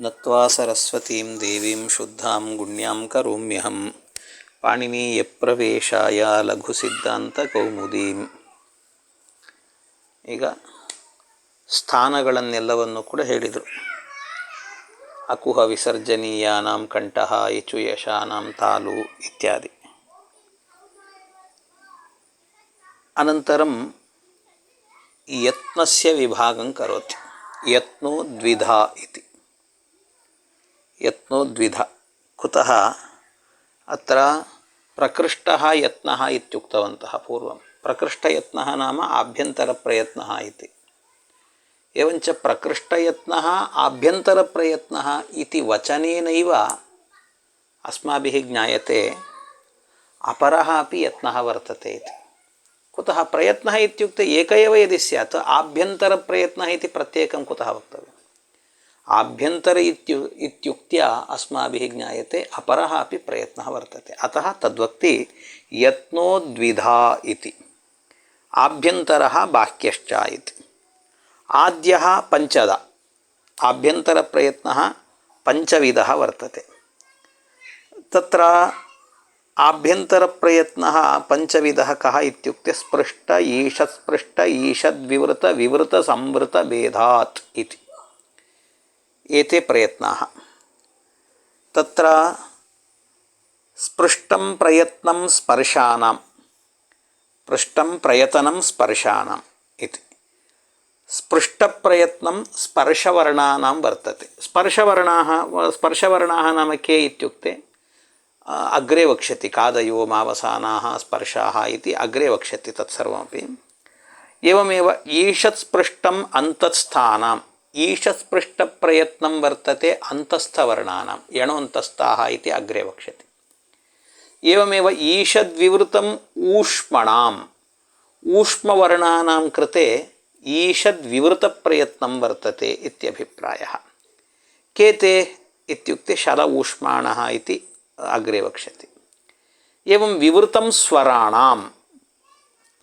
ನತ್ವಾ ಸರಸ್ವತೀಂ ದೇವೀಂ ಶುದ್ಧಾಂ ಗುಣ್ಯಾಂ ಕರೋಮ್ಯಹಂ ಪಾಣಿನೀಯ ಲಘು ಸಿದ್ಧಾಂತ ಕೌಮುದೀಂ ಈಗ ಸ್ಥಾನಗಳನ್ನೆಲ್ಲವನ್ನು ಕೂಡ ಹೇಳಿದರು. ಅಕುಹ ವಿಸರ್ಜನೀಯಾನಾಂ ಕಂಠಃ ಇಚು ಯಶಾನಾಂ ತಾಲು ಇತ್ಯಾದಿ. ಅನಂತರಂ ಯತ್ನಸ್ಯ ವಿಭಾಗಂ ಕರೋತಿ. ಯತ್ನೋ ದ್ವಿಧಾ ಇತಿ. यत्नो द्विधा कुतः अत्र प्रकृष्टः यत्नः इत्युक्तवन्तः पूर्वं। प्रकृष्टयत्नः नाम आभ्यन्तरप्रयत्नः इति। एवञ्च प्रकृष्टयत्नः, आभ्यन्तरप्रयत्नः इति वचनेनैव अस्माभिः ज्ञायते, अपरः अपि यत्नः वर्तते इति। कुतः प्रयत्नः इत्युक्ते एक एव यदि स्यात्, आभ्यन्तरप्रयत्नः इति प्रत्येकं कुतः वक्तव्यम्? ಆಭ್ಯಂತರ ಇತ್ಯು, ಇತ್ಯುಕ್ತಿಯ ಅಸ್ಮಾಭಿ ಜ್ಞಾಯತೆ ಅಪರ ಅಪಿ ಪ್ರಯತ್ನ ವರ್ತತೆ. ಅತಃ ತದ್ವಕ್ತಿ ಯತ್ನೋ ದ್ವಿಧಾ ಇತಿ. ಆಭ್ಯಂತರ ಬಾಹ್ಯಶ್ಚ ಇತಿ. ಆದ್ಯ ಪಂಚದ. ಆಭ್ಯಂತರ ಪ್ರಯತ್ನ ಪಂಚವಿಧ ವರ್ತತೆ. ತತ್ರ ಆಭ್ಯಂತರ ಪ್ರಯತ್ನ ಪಂಚವಿಧ ಕಹ ಇತ್ಯುಕ್ತೆ ಸ್ಪೃಷ್ಟ ಈಷತ್ಸ್ಪೃಷ್ಟ ಈಶದ್ವಿವೃತ ವಿವೃತ, ಸಂವೃತ, ಭೇದಾತ್ ಇತಿ. एते प्रयत्नाः तत्र स्पृष्टं प्रयत्नं स्पर्शानां पृष्टं प्रयतनं स्पर्शानाम् इति स्पृष्टप्रयत्नं स्पर्शवर्णानां वर्तते स्पर्शवर्णाः स्पर्शवर्णाः नाम के इत्युक्ते अग्रे वक्ष्यति कादयो मावसानाः स्पर्शाः इति अग्रे वक्ष्यति तत्सर्वमपि एवमेव ईषत् स्पृष्टम् अन्तःस्थानां ಈಶಸ್ಪೃಷ್ಟಪ್ರಯತ್ನಂ ವರ್ತತೆ ಅಂತಸ್ಥವರ್ಣಾಂ ಯಣೋಂತಸ್ಥಾಃ ಇತಿ ಅಗ್ರೆ ವಕ್ಷ್ಯತೆ ಏವಮೇವ ಈಷದ್ವಿವೃತಂ ಊಷ್ಮಣಾಂ ಊಷ್ಮವರ್ಣಾಂ ಕೃತೆ ಈಷದ್ವಿವೃತಪ್ರಯತ್ನಂ ವರ್ತತೆ ಇತ್ಯಭಿಪ್ರಾಯ ಕೇತೆ ಇತ್ಯುಕ್ತೆ ಶಲ ಊಷ್ಮಾಣ ಇತಿ ಅಗ್ರೆ ವಕ್ಷ್ಯತೆ ಏವಂ ವಿವೃತಂ ಸ್ವರಾಣಾಂ,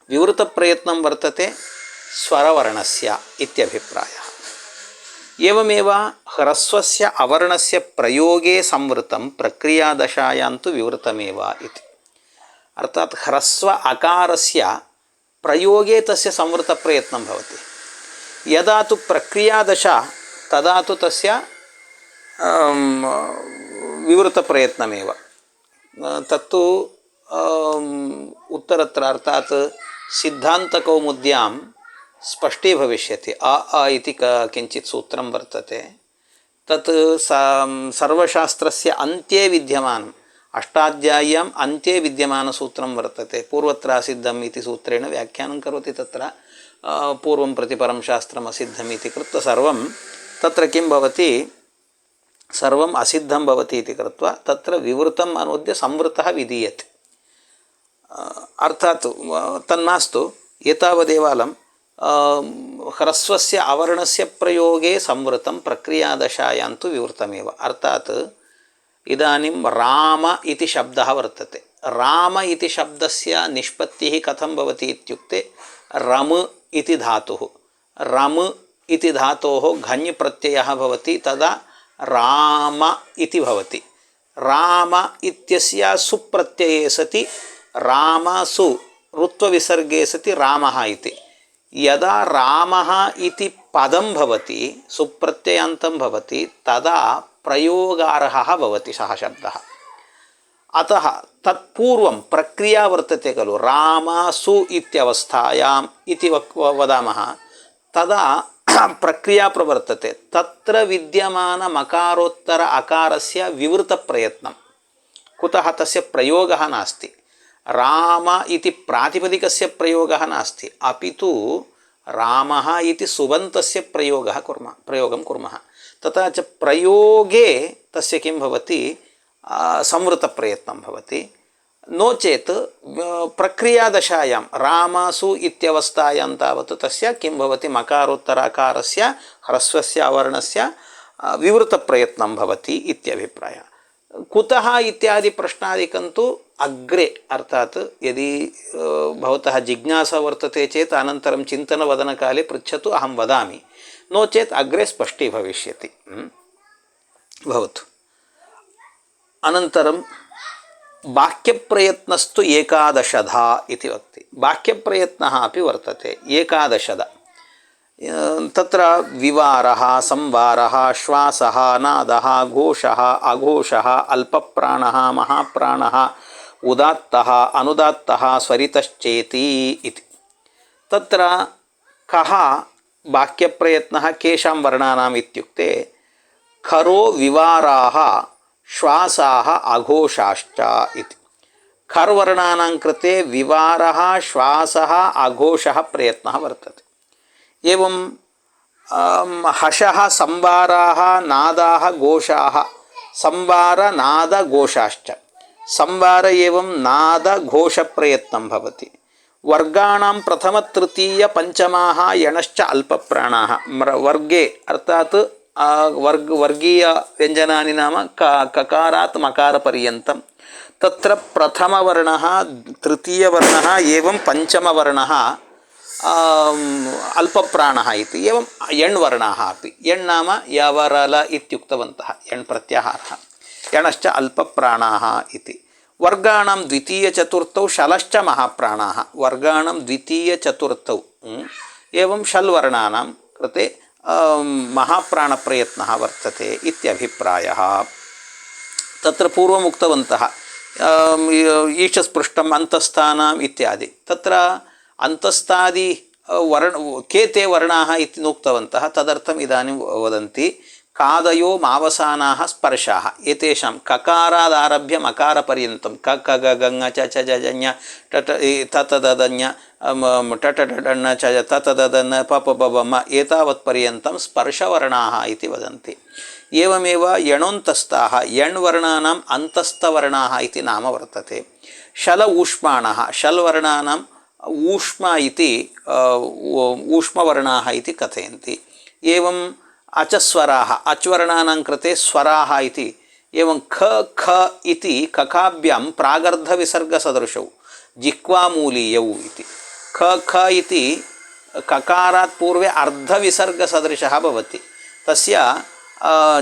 ವಿವೃತಪ್ರಯತ್ನಂ ವರ್ತತೆ ಸ್ವರವರ್ಣಸ್ಯ ಇತ್ಯಭಿಪ್ರಾಯಃ ಏವಮೇವ ಹ್ರಸ್ವಸ್ಯ ಅವರ್ಣಸ್ಯ ಪ್ರಯೋಗೇ ಸಂವೃತಂ ಪ್ರಕ್ರಿಯಾದಶಾಯಾಂತು ವಿವೃತಮೇವ ಇತಿ ಅರ್ಥಾತ್ ಹ್ರಸ್ವ ಅಕಾರಸ್ಯ ಪ್ರಯೋಗೇ ತಸ್ಯ ಸಂವೃತ ಪ್ರಯತ್ನ ಭವತಿ ಯದಾ ತು ಪ್ರಕ್ರಿಯಾದಶ ತದಾ ತು ತಸ್ಯ ವಿವೃತ ಪ್ರಯತ್ನಮೇವ ತತ್ತು ಉತ್ತರತ್ರ ಅರ್ಥಾತ್ ಸಿದ್ಧಾಂತಕೌಮುದ್ಯಾಂ स्पष्टी भविष्यति। अ अ इति क किञ्चित् सूत्रं वर्तते। तत् सा सर्वशास्त्रस्य अन्त्ये विद्यमानम् अष्टाध्याय्याम् अन्त्ये विद्यमानसूत्रं वर्तते। पूर्वत्र असिद्धम् इति सूत्रेण व्याख्यानं करोति तत्र। पूर्वं प्रति परं शास्त्रम् असिद्धम् इति कृत्वा सर्वं। तत्र किं भवति? सर्वम् असिद्धं भवति इति कृत्वा तत्र विवृतम् अनुद्य संवृतः विधीयते। अर्थात् तन्नास्तु एतावदेवालं ह्रस्वस्य अवर्णस्य प्रयोगे संवृतं प्रक्रियादशायां तु विवृतमेव अर्थात् इदानीं राम इति शब्दः वर्तते राम इति शब्दस्य निष्पत्तिः कथं भवति इत्युक्ते रम इति धातुः रम इति धातोः घञ् प्रत्ययः भवति तदा राम इति भवति राम इत्यस्य सुप्रत्यये सति रामसु ऋत्वविसर्गे ಯದಾ ರಾಮ ಇತಿ ಪದಂ ಭವತಿ ಸುಪ್ರತ್ಯಯಂತಂ ಭವತಿ ತದಾ ಪ್ರಯೋಗಾರ್ಹ ಭವತಿ ಸಹ ಶಬ್ದ ಅತಃ ತತ್ಪೂರ್ವ ಪ್ರಕ್ರಿಯಾ ವರ್ತತೆ ಖಲು ರಾಮ ಸು ಇತ್ಯವಸ್ಥಾಯಾಂ ಇತಿ ವಕ್ ವದಾಮಃ ತದಾ ಪ್ರಕ್ರಿಯಾ ಪ್ರವರ್ತತೆ ತತ್ರ ವಿದ್ಯಮಾನ ಮಕಾರೋತ್ತರ ಅಕಾರಸ್ಯ ವಿವೃತ ಪ್ರಯತ್ನ ಕುತಃ ತಸ್ಯ ಪ್ರಯೋಗ ನಾಸ್ತಿ राम इति प्रातिपदिकस्य प्रयोगः नास्ति अपि तु रामः इति सुबन्तस्य प्रयोगः कुर्मः प्रयोगं कुर्मः तथा च प्रयोगे तस्य किं भवति संवृतप्रयत्नं भवति नो चेत् प्रक्रियादशायां रामासु इत्यवस्थायां तावत् तस्य किं भवति मकारोत्तराकारस्य ह्रस्वस्य अवर्णस्य विवृतप्रयत्नं भवति इत्यभिप्रायः कुतः इत्यादि प्रश्नादिकं तु अग्रे अर्थात् यदि भवतः जिज्ञासा वर्तते चेत् अनन्तरं चिन्तनवदनकाले पृच्छतु अहं वदामि नो चेत् अग्रे स्पष्टी भविष्यति भवतु अनन्तरं वाक्यप्रयत्नस्तु एकादशधा इति वक्ति वाक्यप्रयत्नः अपि वर्तते एकादशदा तत्र विवारः संवारः श्वासः नादः घोषः अघोषः अल्पप्राणः महाप्राणः उदात्तः अनुदात्तः स्वरितश्चेति इति तत्र कः वाक्यप्रयत्नः केषां वर्णानाम् इत्युक्ते खरो विवाराः श्वासाः अघोषाश्च इति खर्वर्णानां कृते विवारः श्वासः अघोषः प्रयत्नः वर्तते एवं हषः संवाराः नादाः घोषाः संवारनादघोषाश्च ಸಂವಾರ ಏವಂ ನಾದ ಘೋಷ ಪ್ರಯತ್ನ ಭವತಿ ವರ್ಗಾಂ ಪ್ರಥಮ ತೃತೀಯ ಪಂಚಮಾ ಯಣಶ್ಚ ಅಲ್ಪಪ್ರಾಣ ಮ್ರ ವರ್ಗೇ ಅರ್ಥಾತ್ ವರ್ಗ ವರ್ಗೀಯ ವ್ಯಂಜನಾನಿ ನಾಮ ಕ ಕಕಾರಾತ್ ಮಕಾರ ಪರ್ಯಂತ ತತ್ರ ಪ್ರಥಮವರ್ಣ ತೃತೀಯವರ್ಣ ಏವಂ ಪಂಚಮವರ್ಣ ಅಲ್ಪಪ್ರಾಣ ಇತಿ ಏವಂ ಯಣ್ವರ್ಣ ಅಪಿ ಯಣ್ಣಾಮ ಯವರಲ ಇತ್ಯುಕ್ತವಂತಹ ಯಣ್ ಪ್ರತ್ಯಾಹಾರ यणश्च अल्पप्राणाः इति। वर्गाणां द्वितीयचतुर्थौ शलश्च महाप्राणाः। वर्गाणां द्वितीयचतुर्थौ एवं शल्वर्णानां कृते महाप्राणप्रयत्नः वर्तते इत्यभिप्रायः। तत्र पूर्वम् उक्तवन्तः ईशस्पृष्टम् अन्तस्थानाम् इत्यादि। तत्र अन्तस्थादि वर्ण के ते वर्णाः इति नोक्तवन्तः तदर्थम् इदानीं वदन्ति। ಕಾದಯೋ ಮಾವಸಾನಾ ಸ್ಪರ್ಶಾ ಎಂ ಕಕಾರಾದಾರಭ್ಯ ಮಕಾರ ಪರ್ಯಂತಂ ಕ ಕ, ಗ ಗಂಗ ಚ ಚ, ಜ ಜನ್ಯ ಟಟ ತತದನ್ಯ ಟಟಟಡಣ್ಣ ಚ ತತದನ್ನ ಪ ಪ ಬ ಮ, ಏತಾವತ್ ಪರ್ಯಂತಂ ಸ್ಪರ್ಶವರ್ಣಾ ಇತಿ ವದಂತಿ. ಏವಮೇವ ಯಣೋಂತಸ್ಥಾಃ ಯಣ್ ವರ್ಣಾನಾಂ ಅಂತಸ್ಥವರ್ಣಾಃ ಇತಿ ನಾಮ ವರ್ತತೆ. ಶಲ ಊಷ್ಮಾಣಃ ಶಲ್ ವರ್ಣಾನಾಂ ಊಷ್ಮ ಇತಿ ಊಷ್ಮವರ್ಣಾಃ ಇತಿ ಕಥಯಂತಿ. ಏವಂ अचस्वराः अच्वर्णानां कृते स्वराः इति। एवं ख ख इति ककाभ्यां प्रागर्धविसर्गसदृशौ जिह्वामूलीयौ इति। ख ख इति ककारात् पूर्वे अर्धविसर्गसदृशः भवति। तस्य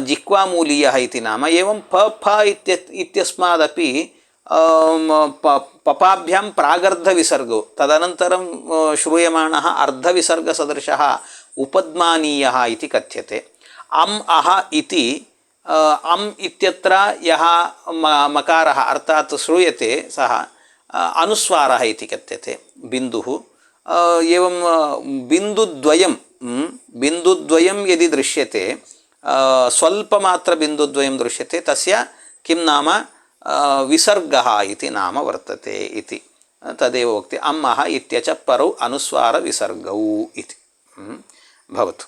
जिह्वामूलीयः इति नाम। एवं प फ इत्य इत्यस्मादपि पपाभ्यां प्रागर्धविसर्गो। तदनन्तरं श्रूयमाणः अर्धविसर्गसदृशः उपद्मानीयः इति कथ्यते अम् अह इति अम् इत्यत्र यः म मकारः अर्थात् श्रूयते सः अनुस्वारः इति कथ्यते बिन्दुः एवं बिन्दुद्वयं बिन्दुद्वयं यदि दृश्यते स्वल्पमात्रबिन्दुद्वयं दृश्यते तस्य किं नाम विसर्गः इति नाम वर्तते इति तदेव उक्ति अम्मः इत्यच परौ ಅನುಸ್ವಾರವಿಸರ್ಗೌ ಇತಿ ಭವತು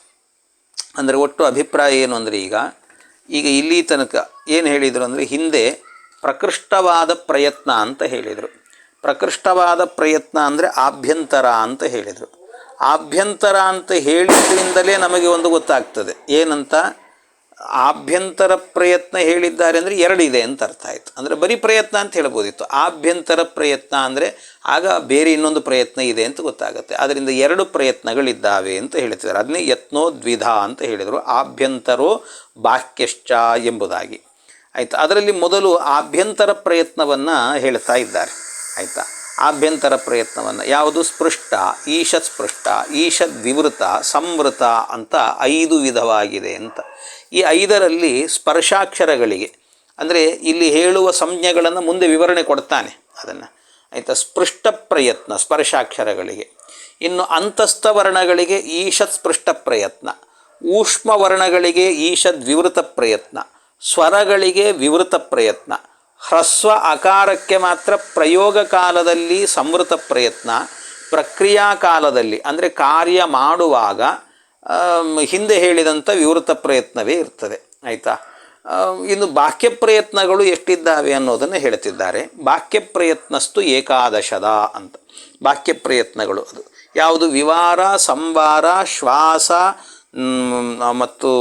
ಅಂದರೆ ಒಟ್ಟು ಅಭಿಪ್ರಾಯ ಏನು ಅಂದರೆ ಈಗ ಈಗ ಇಲ್ಲಿ ತನಕ ಏನು ಹೇಳಿದರು ಅಂದರೆ ಹಿಂದೆ ಪ್ರಕೃಷ್ಟವಾದ ಪ್ರಯತ್ನ ಅಂತ ಹೇಳಿದರು. ಪ್ರಕೃಷ್ಟವಾದ ಪ್ರಯತ್ನ ಅಂದರೆ ಆಭ್ಯಂತರ ಅಂತ ಹೇಳಿದರು. ಆಭ್ಯಂತರ ಅಂತ ಹೇಳಿದ್ರಿಂದಲೇ ನಮಗೆ ಒಂದು ಗೊತ್ತಾಗ್ತದೆ. ಏನಂತ? ಆಭ್ಯಂತರ ಪ್ರಯತ್ನ ಹೇಳಿದ್ದಾರೆ ಅಂದರೆ ಎರಡಿದೆ ಅಂತ ಅರ್ಥ ಆಯಿತು. ಅಂದರೆ ಬರೀ ಪ್ರಯತ್ನ ಅಂತ ಹೇಳ್ಬೋದಿತ್ತು ಆಭ್ಯಂತರ ಪ್ರಯತ್ನ ಅಂದರೆ ಆಗ ಬೇರೆ ಇನ್ನೊಂದು ಪ್ರಯತ್ನ ಇದೆ ಅಂತ ಗೊತ್ತಾಗುತ್ತೆ. ಅದರಿಂದ ಎರಡು ಪ್ರಯತ್ನಗಳಿದ್ದಾವೆ ಅಂತ ಹೇಳ್ತಿದ್ದಾರೆ. ಅದನ್ನೇ ಯತ್ನೋ ದ್ವಿಧ ಅಂತ ಹೇಳಿದರು. ಆಭ್ಯಂತರೋ ಬಾಹ್ಯಶ್ಚ ಎಂಬುದಾಗಿ. ಆಯಿತು, ಅದರಲ್ಲಿ ಮೊದಲು ಆಭ್ಯಂತರ ಪ್ರಯತ್ನವನ್ನು ಹೇಳ್ತಾ ಇದ್ದಾರೆ. ಆಯಿತಾ? ಆಭ್ಯಂತರ ಪ್ರಯತ್ನವನ್ನು. ಯಾವುದು? ಸ್ಪೃಷ್ಟ ಈಶತ್ ಸ್ಪೃಷ್ಟ ಈಶದ್ ವಿವೃತ ಸಂವೃತ ಅಂತ ಐದು ವಿಧವಾಗಿದೆ ಅಂತ. ಈ ಐದರಲ್ಲಿ ಸ್ಪರ್ಶಾಕ್ಷರಗಳಿಗೆ, ಅಂದರೆ ಇಲ್ಲಿ ಹೇಳುವ ಸಂಜ್ಞೆಗಳನ್ನು ಮುಂದೆ ವಿವರಣೆ ಕೊಡ್ತಾನೆ ಅದನ್ನು. ಆಯಿತಾ? ಸ್ಪೃಷ್ಟ ಪ್ರಯತ್ನ ಸ್ಪರ್ಶಾಕ್ಷರಗಳಿಗೆ. ಇನ್ನು ಅಂತಸ್ಥ ವರ್ಣಗಳಿಗೆ ಈಶತ್ ಸ್ಪೃಷ್ಟ ಪ್ರಯತ್ನ ಊಷ್ಮ ವರ್ಣಗಳಿಗೆ ಈಶದ್ ವಿವೃತ ಪ್ರಯತ್ನ. ಸ್ವರಗಳಿಗೆ ವಿವೃತ ಪ್ರಯತ್ನ. ಹ್ರಸ್ವ ಅಕಾರಕ್ಕೆ ಮಾತ್ರ ಪ್ರಯೋಗ ಕಾಲದಲ್ಲಿ ಸಂವೃತ ಪ್ರಯತ್ನ. ಪ್ರಕ್ರಿಯಾ ಕಾಲದಲ್ಲಿ, ಅಂದರೆ ಕಾರ್ಯ ಮಾಡುವಾಗ ಹಿಂದೆ ಹೇಳಿದಂಥ ವಿವೃತ ಪ್ರಯತ್ನವೇ ಇರ್ತದೆ, ಆಯಿತಾ? ಇನ್ನು ಬಾಹ್ಯ ಪ್ರಯತ್ನಗಳು ಎಷ್ಟಿದ್ದಾವೆ ಅನ್ನೋದನ್ನು ಹೇಳ್ತಿದ್ದಾರೆ. ಬಾಹ್ಯ ಪ್ರಯತ್ನಸ್ತು ಏಕಾದಶದ ಅಂತ. ಬಾಹ್ಯ ಪ್ರಯತ್ನಗಳು ಅದು. ಯಾವುದು? ವಿವಾರ, ಸಂವಾರ, ಶ್ವಾಸ ಮತ್ತು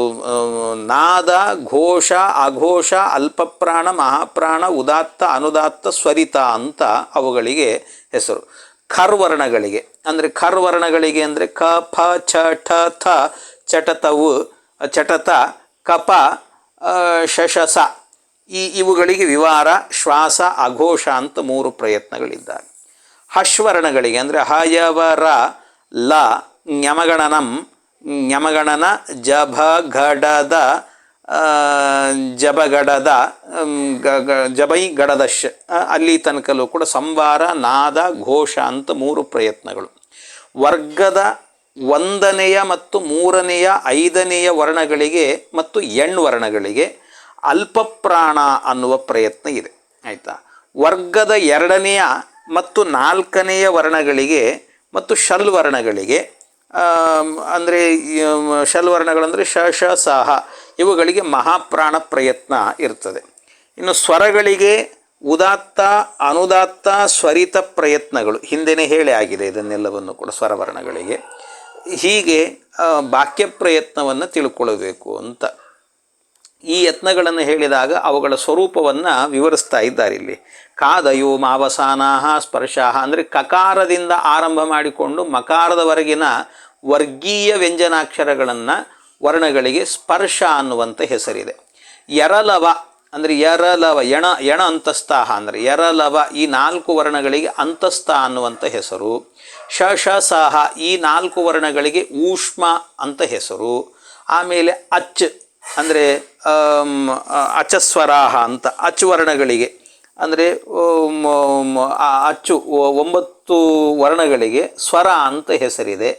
ನಾದ, ಘೋಷ, ಅಘೋಷ, ಅಲ್ಪಪ್ರಾಣ, ಮಹಾಪ್ರಾಣ, ಉದಾತ್ತ, ಅನುದಾತ್ತ, ಸ್ವರಿತ ಅಂತ ಅವುಗಳಿಗೆ ಹೆಸರು. ಖರ್ವರ್ಣಗಳಿಗೆ ಅಂದರೆ ಖರ್ವರ್ಣಗಳಿಗೆ ಅಂದರೆ ಕ ಫ ಛ ಠ, ಥ, ಚಟತವು ಚಟತ, ಕಪ ಶಶಸ. ಈ ಇವುಗಳಿಗೆ ವಿವಾರ, ಶ್ವಾಸ, ಅಘೋಷ ಅಂತ ಮೂರು ಪ್ರಯತ್ನಗಳಿದ್ದಾವೆ. ಹಶ್ವರ್ಣಗಳಿಗೆ ಅಂದರೆ ಹಯವರ, ಲ ಞಮಗಣನಂ ಞಮಗಣನ ಜಭ, ಘಡದ ಜಬಗಡದ ಜಬೈ ಗಡದಶ್ ಆ, ಅಲ್ಲಿ ತನಕಲೂ ಕೂಡ ಸಂವಾರ ನಾದ ಘೋಷ ಅಂತ ಮೂರು ಪ್ರಯತ್ನಗಳು. ವರ್ಗದ ಒಂದನೆಯ ಮತ್ತು ಮೂರನೆಯ ಐದನೆಯ ವರ್ಣಗಳಿಗೆ ಮತ್ತು ಎಣ್ಣು ವರ್ಣಗಳಿಗೆ ಅಲ್ಪಪ್ರಾಣ ಅನ್ನುವ ಪ್ರಯತ್ನ ಇದೆ. ಆಯಿತಾ? ವರ್ಗದ ಎರಡನೆಯ ಮತ್ತು ನಾಲ್ಕನೆಯ ವರ್ಣಗಳಿಗೆ ಮತ್ತು ಶಲ್ ವರ್ಣಗಳಿಗೆ ಅಂದರೆ ಶಲ್ವರ್ಣಗಳಂದರೆ ಶ ಶ, ಸಹ. ಇವುಗಳಿಗೆ ಮಹಾಪ್ರಾಣ ಪ್ರಯತ್ನ ಇರ್ತದೆ. ಇನ್ನು ಸ್ವರಗಳಿಗೆ ಉದಾತ್ತ, ಅನುದಾತ್ತ, ಸ್ವರಿತ ಪ್ರಯತ್ನಗಳು ಹಿಂದೆಯೇ ಹೇಳಿ ಆಗಿದೆ ಇದನ್ನೆಲ್ಲವನ್ನು ಕೂಡ ಸ್ವರವರ್ಣಗಳಿಗೆ. ಹೀಗೆ ಬಾಕ್ಯ ಪ್ರಯತ್ನವನ್ನು ತಿಳ್ಕೊಳ್ಬೇಕು ಅಂತ. ಈ ಯತ್ನಗಳನ್ನು ಹೇಳಿದಾಗ ಅವುಗಳ ಸ್ವರೂಪವನ್ನು ವಿವರಿಸ್ತಾ ಇದ್ದಾರೆ ಇಲ್ಲಿ. ಕಾದಯೋ ಮಾವಸಾನಾಹ ಸ್ಪರ್ಶಾಹ ಅಂದರೆ ಕಕಾರದಿಂದ ಆರಂಭ ಮಾಡಿಕೊಂಡು ಮಕಾರದವರೆಗಿನ ವರ್ಗೀಯ ವ್ಯಂಜನಾಕ್ಷರಗಳನ್ನು ವರ್ಣಗಳಿಗೆ ಸ್ಪರ್ಶ ಅನ್ನುವಂಥ ಹೆಸರಿದೆ. ಎರಲವ ಅಂದರೆ ಎರಲವ ಎಣ ಎಣ ಅಂತಸ್ತಾಹ ಅಂದರೆ ಎರಲವ ಈ ನಾಲ್ಕು ವರ್ಣಗಳಿಗೆ ಅಂತಸ್ಥ ಅನ್ನುವಂಥ ಹೆಸರು. ಶ ಶ ಸಹ ಈ ನಾಲ್ಕು ವರ್ಣಗಳಿಗೆ ಊಷ್ಮ ಅಂತ ಹೆಸರು. ಆಮೇಲೆ ಅಚ್ ಅಂದರೆ ಅಚಸ್ವರಾಹ ಅಂತ ಅಚ್ ವರ್ಣಗಳಿಗೆ ಅಂದರೆ ಅಚ್ಚು ಒಂಬತ್ತು ವರ್ಣಗಳಿಗೆ ಸ್ವರ ಅಂತ ಹೆಸರಿದೆ.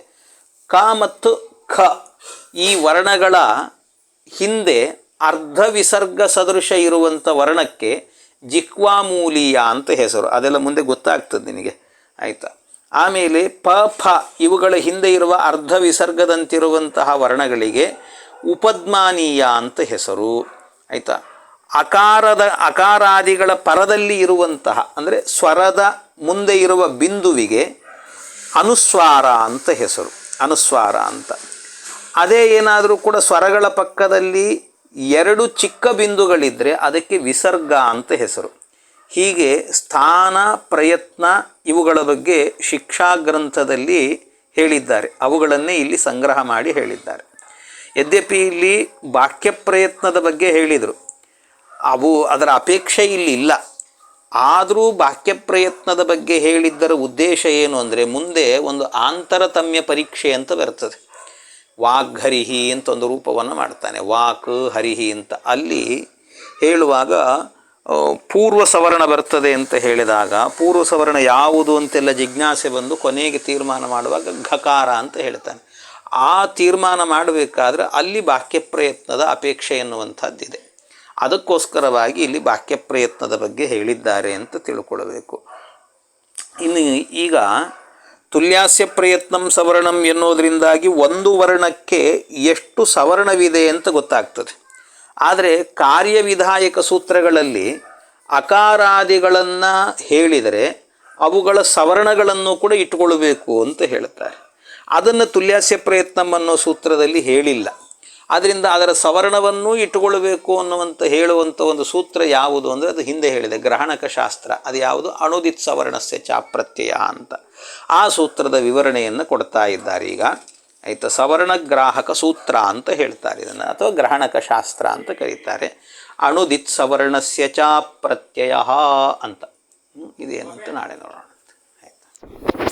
ಕ ಮತ್ತು ಖ, ಈ ವರ್ಣಗಳ ಹಿಂದೆ ಅರ್ಧ ವಿಸರ್ಗ ಸದೃಶ ಇರುವಂಥ ವರ್ಣಕ್ಕೆ ಜಿಕ್ವಾಮೂಲಿಯ ಅಂತ ಹೆಸರು. ಅದೆಲ್ಲ ಮುಂದೆ ಗೊತ್ತಾಗ್ತದೆ ನಿನಗೆ. ಆಯಿತಾ? ಆಮೇಲೆ ಪ, ಫ, ಇವುಗಳ ಹಿಂದೆ ಇರುವ ಅರ್ಧ ವಿಸರ್ಗದಂತಿರುವಂತಹ ವರ್ಣಗಳಿಗೆ ಉಪದ್ಮಾನೀಯ ಅಂತ ಹೆಸರು, ಆಯಿತಾ? ಅಕಾರದ, ಅಕಾರಾದಿಗಳ ಪರದಲ್ಲಿ ಇರುವಂತಹ, ಅಂದರೆ ಸ್ವರದ ಮುಂದೆ ಇರುವ ಬಿಂದುವಿಗೆ ಅನುಸ್ವಾರ ಅಂತ ಹೆಸರು, ಅನುಸ್ವಾರ ಅಂತ. ಅದೇ ಏನಾದರೂ ಕೂಡ ಸ್ವರಗಳ ಪಕ್ಕದಲ್ಲಿ ಎರಡು ಚಿಕ್ಕ ಬಿಂದುಗಳಿದ್ದರೆ ಅದಕ್ಕೆ ವಿಸರ್ಗ ಅಂತ ಹೆಸರು. ಹೀಗೆ ಸ್ಥಾನ, ಪ್ರಯತ್ನ ಇವುಗಳ ಬಗ್ಗೆ ಶಿಕ್ಷಾ ಗ್ರಂಥದಲ್ಲಿ ಹೇಳಿದ್ದಾರೆ. ಅವುಗಳನ್ನೇ ಇಲ್ಲಿ ಸಂಗ್ರಹ ಮಾಡಿ ಹೇಳಿದ್ದಾರೆ. ಯದ್ಯಪಿ ಇಲ್ಲಿ ವಾಕ್ಯ ಪ್ರಯತ್ನದ ಬಗ್ಗೆ ಹೇಳಿದರು. ಅವು ಅದರ ಅಪೇಕ್ಷೆ ಇಲ್ಲಿ ಇಲ್ಲ. ಆದರೂ ವಾಕ್ಯ ಪ್ರಯತ್ನದ ಬಗ್ಗೆ ಹೇಳಿದ್ದರ ಉದ್ದೇಶ ಏನು ಅಂದರೆ ಮುಂದೆ ಒಂದು ಆಂತರತಮ್ಯ ಪರೀಕ್ಷೆ ಅಂತ ಬರ್ತದೆ. ವಾಗ್ಹರಿಹಿ ಅಂತ ಒಂದು ರೂಪವನ್ನು ಮಾಡ್ತಾನೆ. ವಾಕ್ ಹರಿಹಿ ಅಂತ. ಅಲ್ಲಿ ಹೇಳುವಾಗ ಪೂರ್ವ ಸವರ್ಣ ಬರ್ತದೆ ಅಂತ ಹೇಳಿದಾಗ, ಪೂರ್ವ ಸವರ್ಣ ಯಾವುದು ಅಂತೆಲ್ಲ ಜಿಜ್ಞಾಸೆ ಬಂದು ಕೊನೆಗೆ ತೀರ್ಮಾನ ಮಾಡುವಾಗ ಘಕಾರ ಅಂತ ಹೇಳ್ತಾನೆ. ಆ ತೀರ್ಮಾನ ಮಾಡಬೇಕಾದ್ರೆ ಅಲ್ಲಿ ವಾಕ್ಯ ಪ್ರಯತ್ನದ ಅಪೇಕ್ಷೆ ಎನ್ನುವಂಥದ್ದಿದೆ. ಅದಕ್ಕೋಸ್ಕರವಾಗಿ ಇಲ್ಲಿ ವಾಕ್ಯ ಪ್ರಯತ್ನದ ಬಗ್ಗೆ ಹೇಳಿದ್ದಾರೆ ಅಂತ ತಿಳ್ಕೊಳ್ಬೇಕು. ಇನ್ನು ಈಗ ತುಲ್ಯಾಸ್ಯ ಪ್ರಯತ್ನಂ ಸವರ್ಣಂ ಎನ್ನುವುದರಿಂದಾಗಿ ಒಂದು ವರ್ಣಕ್ಕೆ ಎಷ್ಟು ಸವರ್ಣವಿದೆ ಅಂತ ಗೊತ್ತಾಗ್ತದೆ. ಆದರೆ ಕಾರ್ಯವಿಧಾಯಕ ಸೂತ್ರಗಳಲ್ಲಿ ಅಕಾರಾದಿಗಳನ್ನು ಹೇಳಿದರೆ ಅವುಗಳ ಸವರ್ಣಗಳನ್ನು ಕೂಡ ಇಟ್ಟುಕೊಳ್ಬೇಕು ಅಂತ ಹೇಳ್ತಾರೆ. ಅದನ್ನು ತುಲ್ಯಾಸ್ಯ ಪ್ರಯತ್ನಂ ಅನ್ನೋ ಸೂತ್ರದಲ್ಲಿ ಹೇಳಿಲ್ಲ. ಆದ್ದರಿಂದ ಅದರ ಸವರ್ಣವನ್ನೂ ಇಟ್ಟುಕೊಳ್ಳಬೇಕು ಅನ್ನುವಂಥ ಹೇಳುವಂಥ ಒಂದು ಸೂತ್ರ ಯಾವುದು ಅಂದರೆ ಅದು ಹಿಂದೆ ಹೇಳಿದೆ, ಗ್ರಹಣಕ ಶಾಸ್ತ್ರ. ಅದು ಯಾವುದು? ಅಣುದಿತ್ ಸವರ್ಣಸ್ಯ ಚಾಪ್ರತ್ಯಯ ಅಂತ. ಆ ಸೂತ್ರದ ವಿವರಣೆಯನ್ನು ಕೊಡ್ತಾ ಇದ್ದಾರೆ ಈಗ. ಆಯಿತಾ? ಸವರ್ಣಗ್ರಾಹಕ ಸೂತ್ರ ಅಂತ ಹೇಳ್ತಾರೆ ಇದನ್ನು, ಅಥವಾ ಗ್ರಹಣಕ ಶಾಸ್ತ್ರ ಅಂತ ಕರೀತಾರೆ. ಅಣುದಿತ್ ಸವರ್ಣಸ್ಯ ಚಾಪ್ರತ್ಯಯ ಪ್ರತ್ಯಯ ಅಂತ ಇದೇನಂತ ನಾಳೆ ನೋಡೋಣ. ಆಯ್ತಾ?